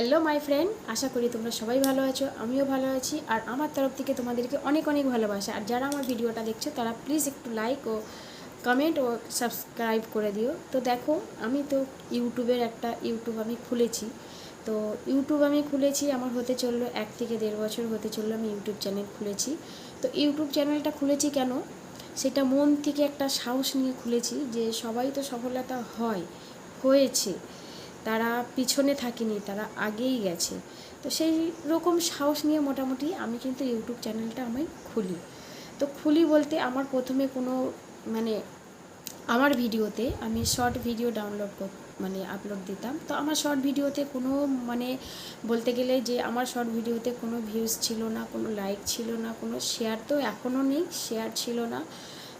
Hello my friend আশা করি তোমরা সবাই ভালো আছো, আমিও ভালো আছি, আর আমার তরফ থেকে তোমাদেরকে অনেক অনেক ভালোবাসা। আর যারা আমার ভিডিওটা দেখছ, তারা প্লিজ একটু লাইক ও কমেন্ট ও সাবস্ক্রাইব করে দিও। তো দেখো, আমি তো ইউটিউবের একটা ইউটিউব আমি খুলেছি। তো ইউটিউব আমি খুলেছি, আমার হতে চলল এক থেকে দেড় বছর হতে চলল আমি ইউটিউব চ্যানেল খুলেছি। তো ইউটিউব চ্যানেলটা খুলেছি কেন? সেটা মন থেকে একটা সাহস নিয়ে খুলেছি যে সবাই তো সফলতা হয়, হয়েছে। তারা পিছনে থাকেনি, তারা আগেই গেছে। তো সেই রকম সাহস নিয়ে মোটামুটি আমি কিন্তু ইউটিউব চ্যানেলটা আমি খুলি। তো খুলি বলতে আমার প্রথমে কোনো মানে আমার ভিডিওতে আমি শর্ট ভিডিও ডাউনলোড কর মানে আপলোড দিতাম। তো আমার শর্ট ভিডিওতে কোনো মানে বলতে গেলে যে আমার শর্ট ভিডিওতে কোনো ভিউজ ছিল না, কোনো লাইক ছিল না, কোনো শেয়ার তো এখনও নেই শেয়ার ছিল না।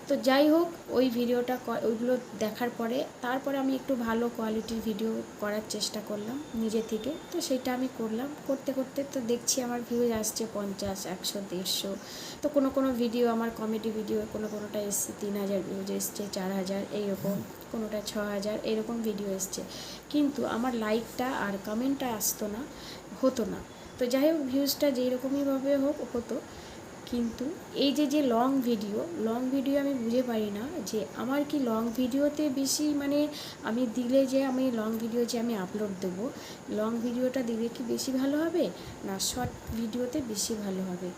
তো যাই হোক, ওই ভিডিওটা ওইগুলো দেখার পরে, তারপরে আমি একটু ভালো কোয়ালিটির ভিডিও করার চেষ্টা করলাম নিজে থেকে। তো সেটা আমি করলাম। করতে করতে তো দেখছি আমার ভিউজ আসছে পঞ্চাশ, একশো, দেড়শো। তো কোনো কোনো ভিডিও আমার কমেডি ভিডিও কোনো, কোনোটা এসছে তিন হাজার ভিউজ এসছে, চার হাজার, এইরকম, কোনোটা ছ হাজার, এরকম ভিডিও এসছে। কিন্তু আমার লাইকটা আর কমেন্টটা আসতো না, হতো না। তো যাই হোক ভিউজটা যেই রকমইভাবে হোক, হতো। কিন্তু এই যে যে লং ভিডিও লং ভিডিও আমি বুঝে পারি না যে আমার কি লং ভিডিওতে বেশি মানে আমি দিলে যে আমি লং ভিডিও যে আমি আপলোড দেবো লং ভিডিওটা দিলে কি বেশি ভালো হবে? না শর্ট ভিডিওতে বেশি ভালো হবে?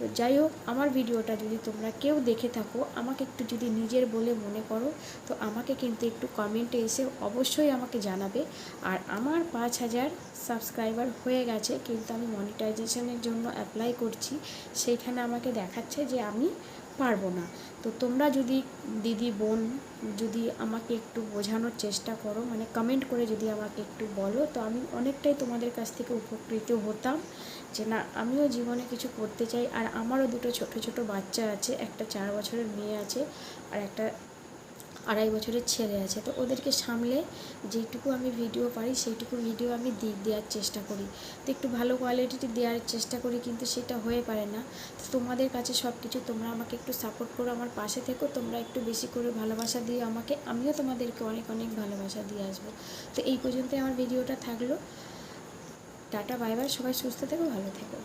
তো যাই হোক, আমার ভিডিওটা যদি তোমরা কেউ দেখে থাকো, আমাকে একটু যদি নিজের বলে মনে করো, তো আমাকে কিন্তু একটু কমেন্টে এসে অবশ্যই আমাকে জানাবে। আর আমার পাঁচ হাজার সাবস্ক্রাইবার হয়ে গেছে, কিন্তু আমি মনিটাইজেশনের জন্য অ্যাপ্লাই করছি। সেইখানে আমাকে দেখাচ্ছে যে আমি পারব না। তো তোমরা যদি দিদি, বোন যদি আমাকে একটু বোঝানোর চেষ্টা করো মানে কমেন্ট করে যদি আমাকে একটু বলো, তো আমি অনেকটাই তোমাদের কাছ থেকে উপকৃত হতাম যে না, আমিও জীবনে কিছু করতে চাই। আর আমারও দুটো ছোট ছোট বাচ্চা আছে, একটা চার বছরের মেয়ে আছে আর একটা আড়াই বছরের ছেলে আছে। তো ওদেরকে সামলে যেটুকু আমি ভিডিও পারি, সেইটুকু ভিডিও আমি দি দেওয়ার চেষ্টা করি। তো একটু ভালো কোয়ালিটিতে দেওয়ার চেষ্টা করি, কিন্তু সেটা হয়ে পারে না। তো তোমাদের কাছে সব কিছু তোমরা আমাকে একটু সাপোর্ট করো, আমার পাশে থেকো। তোমরা একটু বেশি করে ভালোবাসা দিয়ে আমাকে। আমিও তোমাদেরকে অনেক অনেক ভালোবাসা দিয়ে আসব। তো এই পর্যন্তই আমার ভিডিওটা থাকল। টাটা বাই বাই সবাই সুস্থ থেকো, ভালো থেকো।